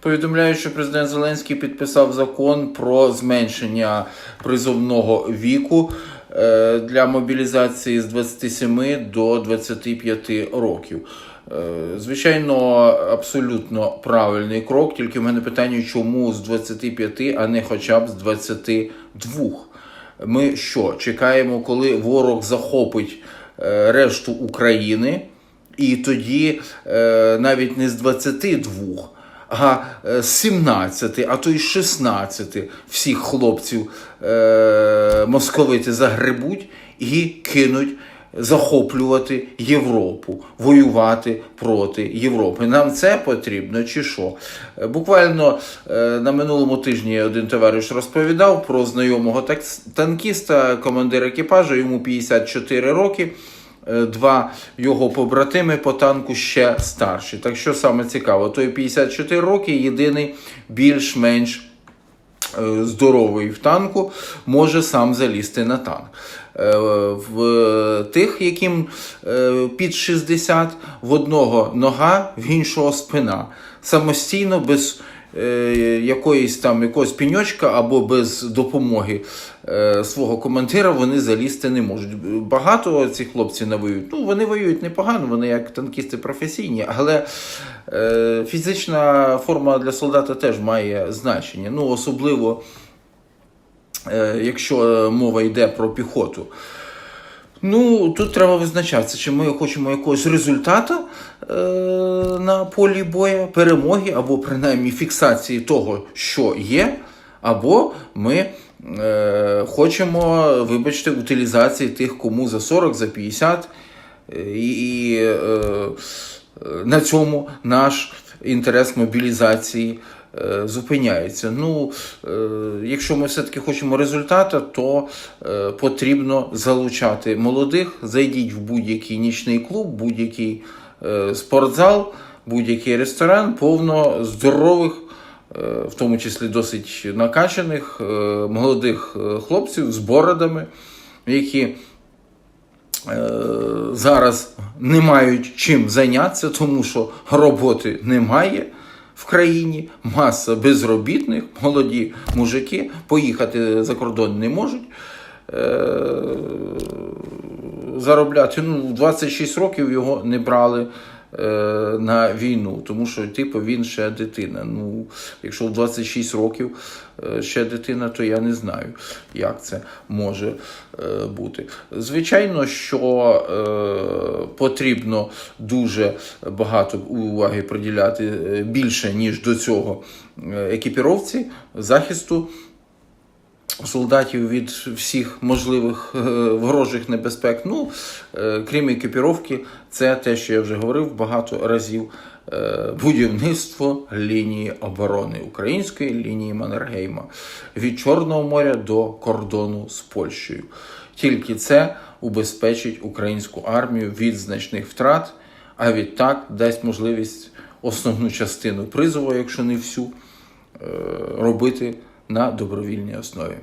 Повідомляю, що президент Зеленський підписав закон про зменшення призовного віку е, для мобілізації з 27 до 25 років. Е, Звичайно, абсолютно правильний крок, тільки в мене питання, чому з 25, а не хоча б з 22. Ми що, чекаємо, коли ворог захопить е, решту України, і тоді навіть не з 22, а е, 17, а то й з 16 всіх хлопців е, московити загребуть і кинуть захоплювати Європу, воювати проти Європи. Нам це потрібно чи що? Е, Буквально е, на минулому тижні один товариш розповідав про знайомого танкіста, командира екіпажу, йому 54 роки. Е, Два його побратими по танку ще старші. Так що саме цікаво, той 54 роки єдиний більш-менш е, здоровий в танку може сам залізти на танк. Е, В тих, яким під 60, в одного нога, в іншого спина. Самостійно, без якоїсь там якогось піньочка або без допомоги е, свого командира вони залізти не можуть. Багато цих хлопців не воюють. Ну, вони воюють непогано, вони як танкісти професійні, але е, фізична форма для солдата теж має значення. Ну, особливо, е, якщо мова йде про піхоту. Ну, тут треба визначатися, чи ми хочемо якогось результату е, на полі бою, перемоги, або принаймні фіксації того, що є, або ми е, хочемо, вибачте, утилізації тих, кому за 40, за 50. е, І, е, е, на цьому наш інтерес мобілізації зупиняється. Ну, е, якщо ми все-таки хочемо результату, то е, потрібно залучати молодих. Зайдіть в будь-який нічний клуб, будь-який е, спортзал, будь-який ресторан, повно здорових. е, В тому числі досить накачаних е, молодих е, хлопців з бородами, які е, зараз не мають чим зайнятися, тому що роботи немає в країні, маса безробітних, молоді мужики поїхати за кордон не можуть. Е, заробляти. Ну, в 26 років його не брали е, на війну, тому що, типу, він ще дитина. Ну, якщо в 26 років е, ще дитина, то я не знаю, як це може бути. Звичайно, що потрібно дуже багато уваги приділяти е, більше, ніж до цього е, екіпіровці, захисту солдатів від всіх можливих е, ворожих небезпек. Ну, крім екіпіровки, це те, що я вже говорив багато разів. Будівництво лінії оборони української лінії Маннергейма від Чорного моря до кордону з Польщею. Тільки це убезпечить українську армію від значних втрат, а відтак дасть можливість основну частину призову, якщо не всю, е, робити на добровільній основі.